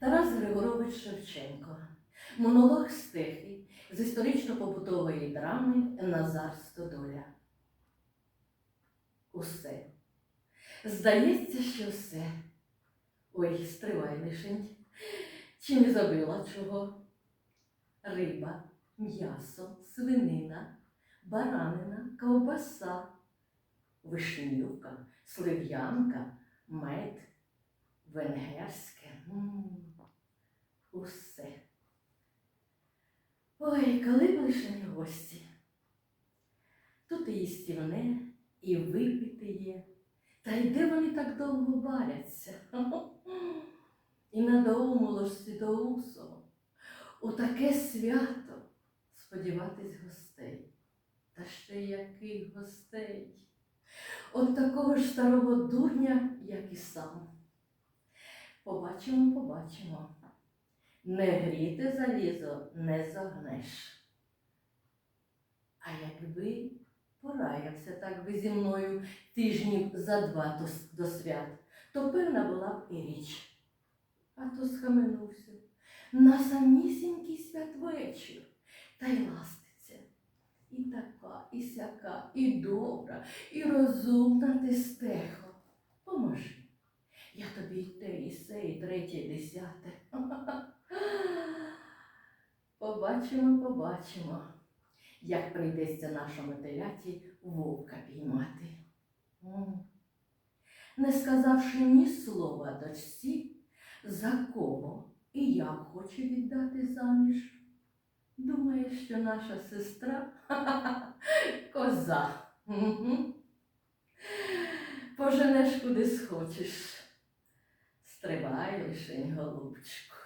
Тарас Григорович Шевченко. Монолог стихи з історично-побутової драми Назар Стодоля. Усе. Здається, що все. Ой, стривай лишень. Чи не забила чого? Риба, м'ясо, свинина, баранина, ковбаса, вишнюка, слив'янка, мед, венгерське. Усе. Ой, коли б лише гості. Тут і їстівне, і випити є. Та й де вони так довго валяться? І надовго ж свідоусо. У таке свято сподіватись гостей. Та ще яких гостей? От такого ж старого дурня, як і сам. Побачимо, побачимо. Не гріти залізо не загнеш. А якби пораявся так би зі мною тижнів за два до, свят, то певна була б і річ. А то схаменувся на самісінький святвечір та й ластиться. І така, і сяка, і добра, і розумна ти стехо. Поможи. Я тобі й те, і се, і третє, і десяте. Побачимо, побачимо, як прийдеться нашому теляті вовка піймати. Не сказавши ні слова дочці, за кого і як хоче віддати заміж. Думає, що наша сестра коза. Мгм. Поженеш куди схочеш. Стривай лишень, голубчику.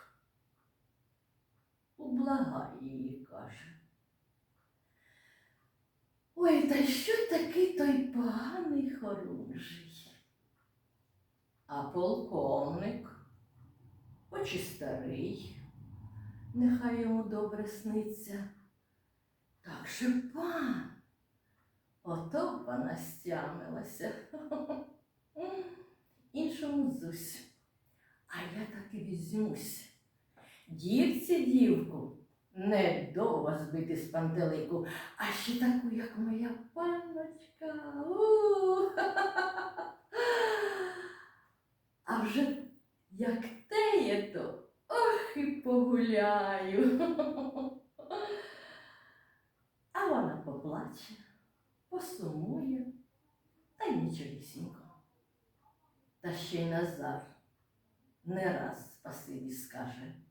Ублагай її, каже. Ой, та що такий той поганий хорунжий? А полковник, хоч і старий, нехай йому добре сниться. Так же пан, ото пана стямилася. Іншому зусь. А я так і візьмусь. Дівці дівку, не довго збити з пантелику, а ще таку, як моя панночка. А вже як теє то, ох і погуляю. А вона поплаче, посумує, та й нічогісінько. Та ще й Назар не раз спасибі скаже.